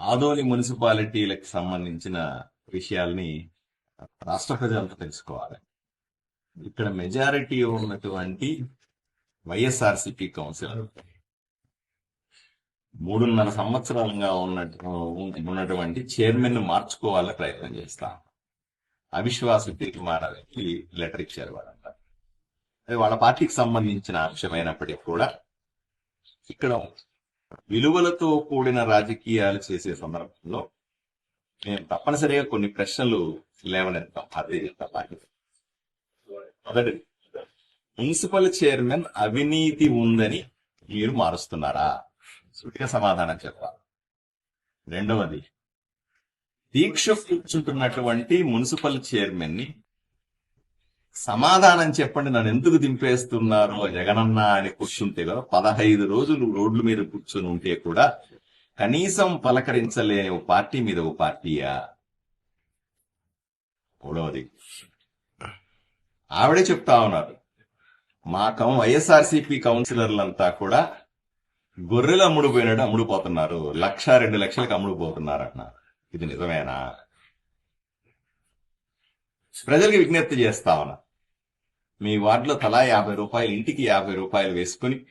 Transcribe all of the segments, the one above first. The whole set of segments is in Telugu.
ఆదోని మున్సిపాలిటీలకు సంబంధించిన విషయాల్ని రాష్ట్ర ప్రజలకు తెలుసుకోవాలి. ఇక్కడ మెజారిటీ ఉన్నటువంటి వైఎస్ఆర్సిపి కౌన్సిల్ మూడున్నర సంవత్సరాలుగా ఉన్నట్టు ఉన్నటువంటి చైర్మన్ను మార్చుకోవాలని ప్రయత్నం చేస్తా అవిశ్వాస తీర్మానానికి లెటర్ ఇచ్చారు వాళ్ళంతా అది వాళ్ళ పార్టీకి సంబంధించిన అంశమైనప్పటికీ కూడా ఇక్కడ విలువలతో కూడిన రాజకీయాలు చేసే సందర్భంలో మేము తప్పనిసరిగా కొన్ని ప్రశ్నలు లేవనెత్తాం అదే జనతా మొదటిది మున్సిపల్ చైర్మన్ అవినీతి ఉందని మీరు మారుస్తున్నారా? సుటిగా సమాధానం చెప్పాలి. రెండవది దీక్ష కూర్చుంటున్నటువంటి మున్సిపల్ చైర్మన్ని సమాధానం చెప్పండి. నన్ను ఎందుకు దింపేస్తున్నారు? జగనన్న అని కూర్చుంటే కదా పదహైదు రోజులు రోడ్ల మీద కూర్చొని ఉంటే కూడా కనీసం పలకరించలే ఓ పార్టీ మీద ఓ పార్టీయా? మూడవది ఆవిడే చెప్తా ఉన్నారు. మా కౌ వైఎస్ఆర్సీపీ కౌన్సిలర్లంతా కూడా గొర్రెలు అమ్ముడుపోయినట్టు అమ్ముడుపోతున్నారు. లక్ష రెండు లక్షలకు అమ్ముడుపోతున్నారు అన్నారు ఇది నిజమేనా? ప్రజలకు విజ్ఞప్తి చేస్తా ఉన్నా. మీ వార్డులో తలా యాభై రూపాయలు ఇంటికి యాభై రూపాయలు వేసుకుని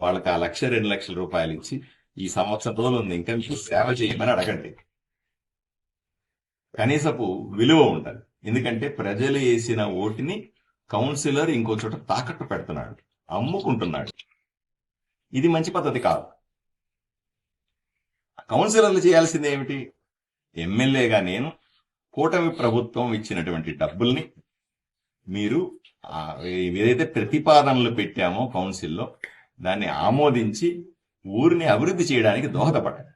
వాళ్ళకి ఆ లక్ష రెండు లక్షల రూపాయలు ఇచ్చి ఈ సంవత్సరం రోజులు ఉంది ఇంకా మీకు సేవ చేయమని అడగండి. కనీసపు విలువ ఉండాలి. ఎందుకంటే ప్రజలు వేసిన ఓటుని కౌన్సిలర్ ఇంకో చోట తాకట్టు పెడుతున్నాడు అమ్ముకుంటున్నాడు. ఇది మంచి పద్ధతి కాదు. కౌన్సిలర్లు చేయాల్సింది ఏమిటి? ఎమ్మెల్యేగా నేను కూటమి ప్రభుత్వం ఇచ్చినటువంటి డబ్బుల్ని మీరు ఏదైతే ప్రతిపాదనలు పెట్టామో కౌన్సిల్లో దాన్ని ఆమోదించి ఊరిని అభివృద్ధి చేయడానికి దోహదపడండి